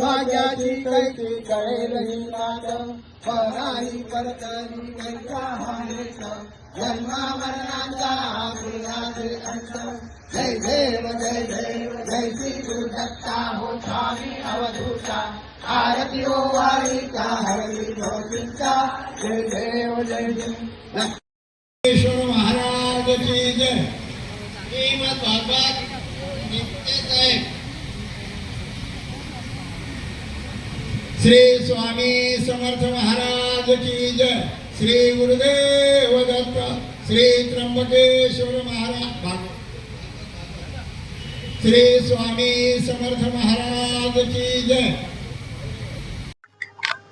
भाग्याची कैकी कळेल ही नाद पराही करतरी कैसा हानेत जन्मा मरणाचा गुणाचे अंत जय देव जय देव जय श्री गुरु हो स्वामी अवधूता. आरती हो ओ वारीचा हरली भोतीचा हो जय देव जय देव. महाराज की जय. श्रीमद भागवत नित्य श्री स्वामी समर्थ महाराज की जय। श्री गुरुदेव दत्त श्री त्र्यंबकेश्वर महाराज। श्री स्वामी समर्थ महाराज की जय।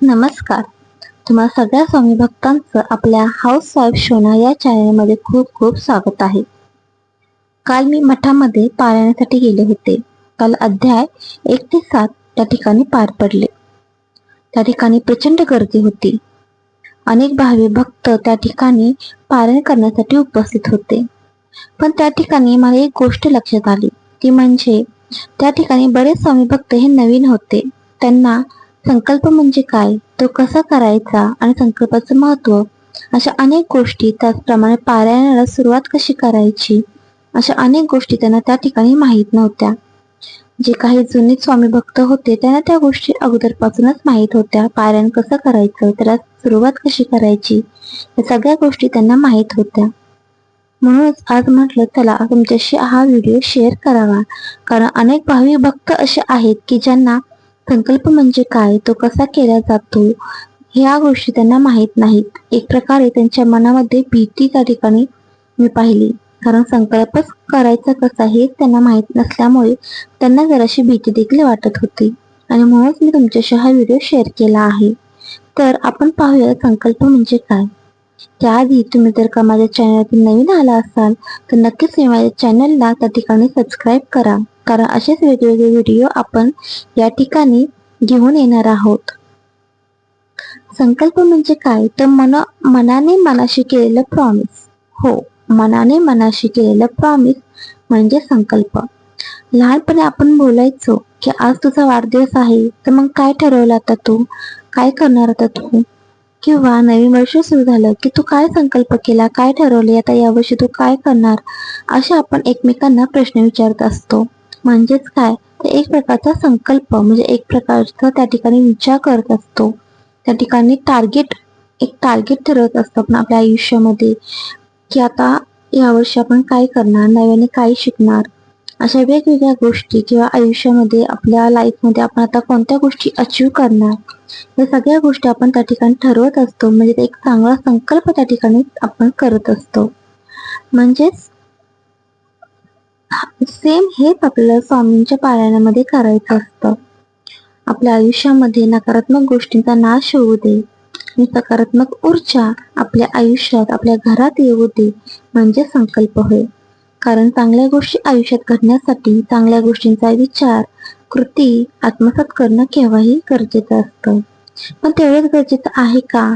नमस्कार. तुम्हा सगळ्या स्वामी भक्तांचं आपल्या हाऊस साहेब शोना या चॅनलमध्ये खूप खूप स्वागत आहे. काल मी मठामध्ये पारायणासाठी गेले होते. काल अध्याय एक ते सात त्या ठिकाणी पार पडले. त्या ठिकाणी प्रचंड गर्दी होती. अनेक भावी भक्त त्या ठिकाणी पारायण करण्यासाठी उपस्थित होते. पण त्या ठिकाणी मला एक गोष्ट लक्षात आली. ती म्हणजे त्या ठिकाणी बरेच स्वामी भक्त हे नवीन होते. त्यांना संकल्प म्हणजे काय? तो कसा करायचा? आणि संकल्पाचं महत्त्व अशा अनेक गोष्टी त्याचप्रमाणे पारायणाला सुरुवात कशी करायची? अशा अनेक गोष्टी त्यांना त्या ठिकाणी माहीत नव्हत्या. जे काही जुने स्वामी भक्त होते त्यांना त्या गोष्टी अगोदरपासूनच माहीत होत्या. पारायण कसं करायचं त्याला सुरुवात कशी करायची या सगळ्या गोष्टी त्यांना माहीत होत्या. म्हणूनच आज म्हटलं त्याला तुमच्याशी हा व्हिडिओ शेअर करावा. कारण अनेक भावी भक्त असे आहेत की ज्यांना संकल्प म्हणजे काय तो कसा केला जातो ह्या गोष्टी त्यांना माहीत नाहीत. एक प्रकारे त्यांच्या मनामध्ये भीती त्या ठिकाणी मी पाहिली. कारण संकल्पच करायचा कसा हे त्यांना माहीत नसल्यामुळे त्यांना जराशी भीती देखील वाटत होती. आणि म्हणूनच मी तुमच्याशी हा व्हिडिओ शेअर केला आहे. तर आपण पाहूया संकल्प म्हणजे काय. त्याआधी तुम्ही जर का माझ्या चॅनलवरती नवीन आला असाल तर नक्कीच मी माझ्या चॅनलला त्या ठिकाणी सबस्क्राईब करा. कारण असेच वेगवेगळे व्हिडिओ आपण या ठिकाणी घेऊन येणार आहोत. संकल्प म्हणजे काय? तर मन मनाने मनाशी केलेलं प्रॉमिस हो. मनाने मनाशी केलेलं प्रॉमिस म्हणजे संकल्प. लहानपणी आपण बोलायचो की आज तुझा वाढदिवस आहे तर मग काय ठरवलं आता तू? काय करणार आता तू? किंवा नवीन वर्ष सुरू झालं की तू काय संकल्प केला? काय ठरवले? आता यावर्षी तू काय करणार? असे आपण एकमेकांना प्रश्न विचारत असतो. म्हणजेच काय? तर एक प्रकारचा संकल्प म्हणजे एक प्रकारचा त्या ठिकाणी विचार करत असतो. त्या ठिकाणी टार्गेट एक टार्गेट ठरवत असतो आपण आपल्या आयुष्यामध्ये. की आता यावर्षी आपण काय करणार? नव्याने काय शिकणार? अशा वेगवेगळ्या गोष्टी किंवा आयुष्यामध्ये आपल्या लाईफमध्ये आपण आता कोणत्या गोष्टी अचीव करणार? या सगळ्या गोष्टी आपण त्या ठिकाणी ठरवत असतो. म्हणजे एक चांगला संकल्प त्या ठिकाणी आपण करत असतो. म्हणजेच सेम हेच आपल्याला स्वामींच्या पारायणामध्ये करायचं असतं. आपल्या आयुष्यामध्ये नकारात्मक गोष्टींचा नाश होऊ दे. ही सकारात्मक ऊर्जा आपल्या आयुष्यात आपल्या घरात येऊ दे म्हणजे संकल्प होय. कारण चांगल्या गोष्टी आयुष्यात घडण्यासाठी चांगल्या गोष्टींचा विचार कृती आत्मसात करणं केव्हाही गरजेचं असतं. पण तेवढंच गरजेचं आहे का?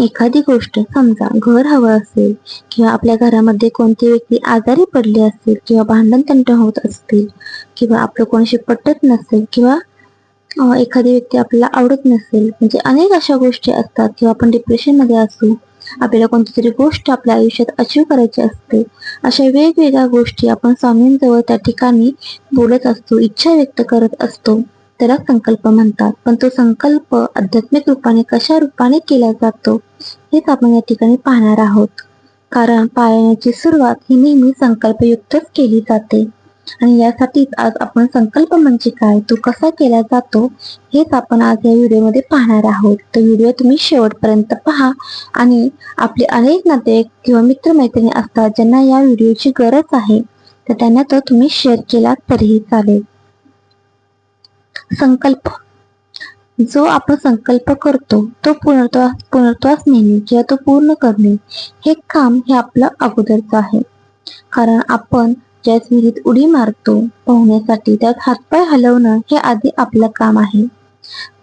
एखादी गोष्ट समजा घर हवं असेल किंवा आपल्या घरामध्ये कोणती व्यक्ती आजारी पडली असेल किंवा भांडण तंट होत असतील किंवा आपलं कोणाशी पटत नसेल किंवा एखादी व्यक्ती आपल्याला आवडत नसेल म्हणजे अनेक अशा गोष्टी असतात किंवा आपण डिप्रेशनमध्ये असू आपल्याला कोणती तरी गोष्ट आपल्या आयुष्यात अचीव करायची असते अशा वेगवेगळ्या गोष्टी आपण स्वामींजवळ त्या ठिकाणी बोलत असतो इच्छा व्यक्त करत असतो त्याला संकल्प म्हणतात. पण तो संकल्प आध्यात्मिक रूपाने कशा रूपाने केला जातो हेच आपण या ठिकाणी पाहणार आहोत. कारण पारायणाची सुरुवात ही नेहमी संकल्पयुक्तच केली जाते. आणि यासाठीच आज आपण संकल्प म्हणजे काय? तो कसा केला जातो? हेच आपण आज या व्हिडिओमध्ये पाहणार आहोत. तर व्हिडिओ तुम्ही शेवटपर्यंत पहा आणि आपले अनेक नातेवाईक किंवा मित्रमैत्रिणी असतात ज्यांना या व्हिडिओची गरज आहे तर त्यांना तो तुम्ही शेअर केला तरीही चालेल. संकल्प. जो आपण संकल्प करतो तो पुनर्त्वास पूर्णत्वास नेणे किंवा तो पूर्ण करणे हे काम हे आपलं अगोदरचं आहे. कारण आपण ज्यात विहिरीत उडी मारतो पोहण्यासाठी त्यात हातपाय हलवणं हे आधी आपलं काम आहे.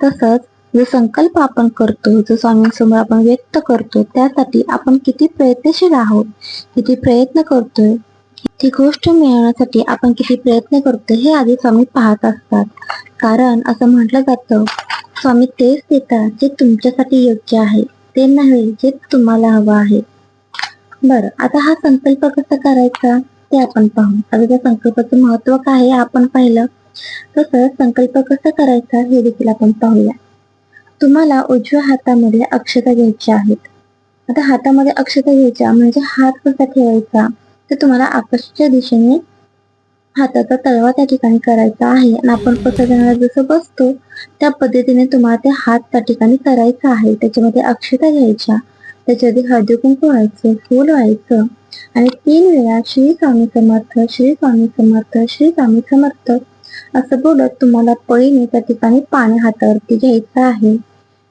तसंच जो संकल्प आपण करतो जो स्वामींसमोर आपण व्यक्त करतो त्यासाठी आपण किती प्रयत्नशील आहोत किती प्रयत्न करतोय ती गोष्ट मिळवण्यासाठी आपण किती प्रयत्न करतो हे आधी स्वामी पाहत असतात. कारण असं म्हटलं जातं स्वामी तेच देतात जे तुमच्यासाठी योग्य आहे ते नव्हे जे तुम्हाला हवं आहे. बरं आता हा संकल्प कसा करायचा? ते आपण पाहू. आता त्या संकल्पाचं महत्त्व काय आहे आपण पाहिलं. तसंच संकल्प कसा करायचा हे देखील आपण पाहूया. तुम्हाला उजव्या हातामध्ये अक्षता घ्यायच्या आहेत. आता हातामध्ये अक्षता घ्यायच्या म्हणजे हात कसा ठेवायचा तर तुम्हाला आकाशाच्या दिशेने हाताचा तळवा त्या ठिकाणी करायचा आहे. आणि आपण पसरण्याला जसं बसतो त्या पद्धतीने तुम्हाला ते हात त्या ठिकाणी करायचा आहे. त्याच्यामध्ये अक्षता घ्यायच्या. त्याच्यामध्ये हळदी कुंकू व्हायचं फूल व्हायचं आणि तीन वेळा श्री स्वामी समर्थ श्री स्वामी समर्थ श्री स्वामी समर्थ असं बोलत तुम्हाला पळीने त्या ठिकाणी पाणी हातावरती घ्यायचं आहे.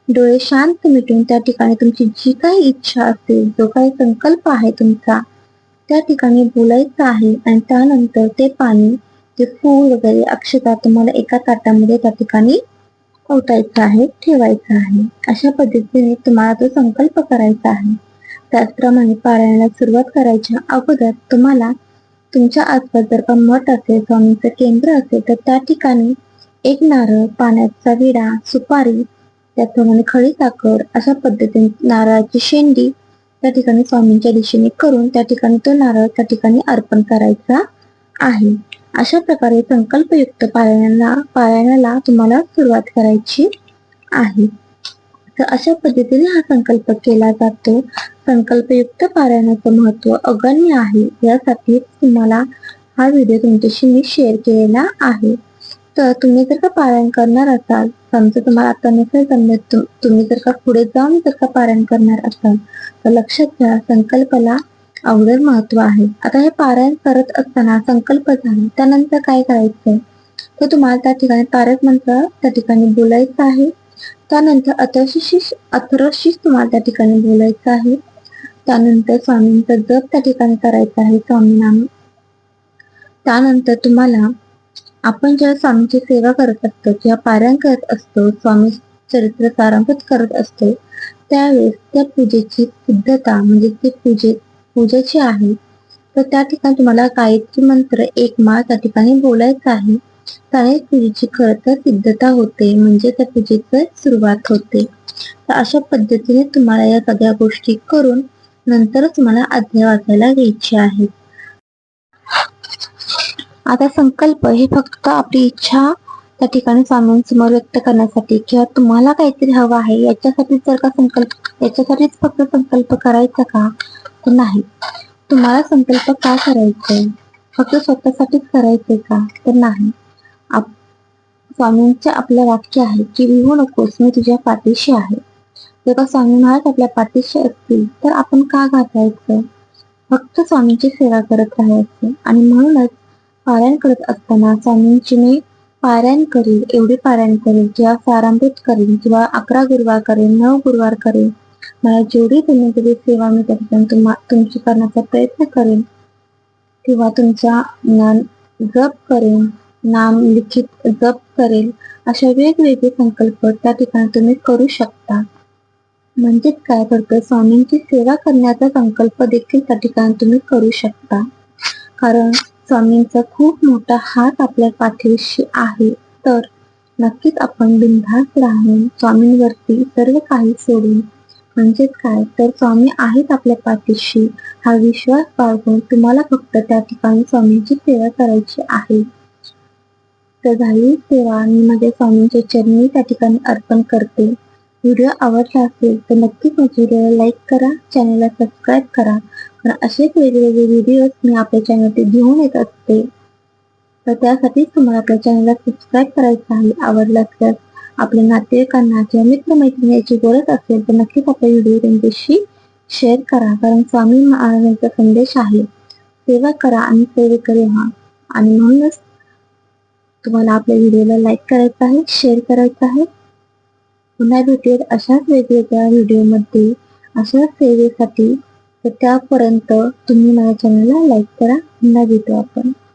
डोळे शांत मिटून त्या ठिकाणी तुमची जी काही इच्छा असेल जो काही संकल्प आहे तुमचा त्या ठिकाणी बोलायचं आहे. आणि त्यानंतर ते पाणी ते फूल वगैरे अक्षता तुम्हाला एका ताटामध्ये त्या ठिकाणी ओतायचं आहे ठेवायचं आहे. अशा पद्धतीने तुम्हाला तो संकल्प करायचा आहे. त्याचप्रमाणे पारायणाला सुरुवात करायच्या अगोदर तुम्हाला तुमच्या आसपास जर का मठ असेल स्वामींचं केंद्र असेल तर त्या ठिकाणी एक नारळ पाण्याचा विडा सुपारी त्याचप्रमाणे खडी साखर अशा पद्धतीने नारळाची शेंडी त्या ठिकाणी स्वामींच्या दिशेने करून त्या ठिकाणी तो नारळ त्या ठिकाणी अर्पण करायचा आहे. अशा प्रकारे संकल्पयुक्त पारायणाला पारायणाला तुम्हाला सुरुवात करायची आहे. तर अशा पद्धतीने हा संकल्प केला जातो. संकल्पयुक्त पारायणाचं महत्त्व अगण्य आहे. यासाठी तुम्हाला हा व्हिडिओ तुमच्याशी मी शेअर केलेला आहे. तर तुम्ही जर का पारायण करणार असाल समजा तुम्हाला आता नसेल जमत तुम्ही जर का पुढे जाऊन जर का पारायण करणार असाल तर लक्षात घ्या संकल्पाला अवघड महत्त्व आहे. आता हे पारायण करत असताना संकल्प झाला. त्यानंतर काय करायचंय तर तुम्हाला त्या ठिकाणी पारक मंत्र त्या ठिकाणी बोलायचं आहे. त्यानंतर अथर्शीस अथरशीष तुम्हाला त्या ठिकाणी बोलायचं आहे. त्यानंतर स्वामींचा जप त्या ठिकाणी करायचा आहे स्वामी नाम त्यानंतर तुम्हाला आपण जेव्हा स्वामींची सेवा करत असतो किंवा पारायण करत असतो स्वामी चरित्र सारांभत करत असतो त्यावेळेस त्या पूजेची सिद्धता म्हणजे ते पूजे पूजेची आहे. तर त्या ठिकाणी तुम्हाला गायत्री मंत्र एक माळ त्या ठिकाणी बोलायचा आहे. त्याने पूजेची खरं तर सिद्धता होते. म्हणजे त्या पूजेची सुरुवात होते. तर अशा पद्धतीने तुम्हाला या सगळ्या गोष्टी करून नंतरच तुम्हाला अध्याय वाचायला घ्यायची आहे आता संकल्प हे फक्त आपली इच्छा त्या ठिकाणी स्वामींसमोर व्यक्त करण्यासाठी किंवा तुम्हाला काहीतरी हवं आहे याच्यासाठी जर का संकल्प याच्यासाठीच फक्त संकल्प करायचा का? तर नाही. तुम्हाला संकल्प का करायचे फक्त स्वतःसाठीच करायचे का? तर नाही. आप स्वामींचे आपलं वाक्य आहे की विहू नकोस मी तुझ्या पाठीशी आहे. जर स्वामी महाराज आपल्या पाठीशी असतील तर आपण का घासायचं फक्त स्वामींची सेवा करत राहायचं. आणि म्हणूनच पारायण करत असताना स्वामींची मी पारायण करेल एवढी पारायण करेल किंवा सारांभित करेल किंवा अकरा गुरुवार करेल नऊ गुरुवार करेल मला जेवढी तुम्ही दिली सेवा मी त्या तुम्हा तुमची करण्याचा प्रयत्न करेन. किंवा तुमचा ज्ञान जप करेन नाम लिखित जप करेल अशा वेगवेगळे संकल्प त्या ठिकाणी तुम्ही करू शकता. म्हणजेच काय करतं स्वामींची सेवा करण्याचा संकल्प देखील त्या ठिकाणी तुम्ही करू शकता. कारण स्वामींचा खूप मोठा हात आपल्या पाठीशी आहे. तर नक्कीच आपण बिनधास्त राहून स्वामींवरती सर्व काही सोडून म्हणजेच काय? तर स्वामी आहेत आपल्या पाठीशी. हा विश्वास बाळगून तुम्हाला फक्त त्या ठिकाणी स्वामींची सेवा करायची आहे. तर झाली सेवा. मी माझ्या स्वामींच्या चरणी त्या ठिकाणी अर्पण करते. व्हिडिओ आवडला असेल तर नक्कीच माझ्या व्हिडिओला लाईक करा चॅनलला सबस्क्राईब करा. कारण असेच वेगवेगळे व्हिडिओज मी आपल्या चॅनलवरती घेऊन येत असते. तर त्यासाठीच तुम्हाला आपल्या चॅनलला सबस्क्राईब करायचं आहे आवडलं असल्यास आपल्या नातेवाईकांना किंवा मित्रमैत्रिणी याची गरज असेल तर नक्कीच आपला व्हिडिओ त्यांच्याशी शेअर करा. कारण स्वामी महाराजांचा संदेश आहे सेवा करा आणि सेवेकरी व्हा आणि म्हणूनच तुम्हाला आपल्या व्हिडिओला लाईक करायचं आहे शेअर करायचं आहे. पुन्हा भेटेल अशाच वेगवेगळ्या व्हिडिओमध्ये अशाच सेवेसाठी तर त्यापर्यंत तुम्ही माझ्या चॅनलला लाईक करा. पुन्हा भेटू आपण.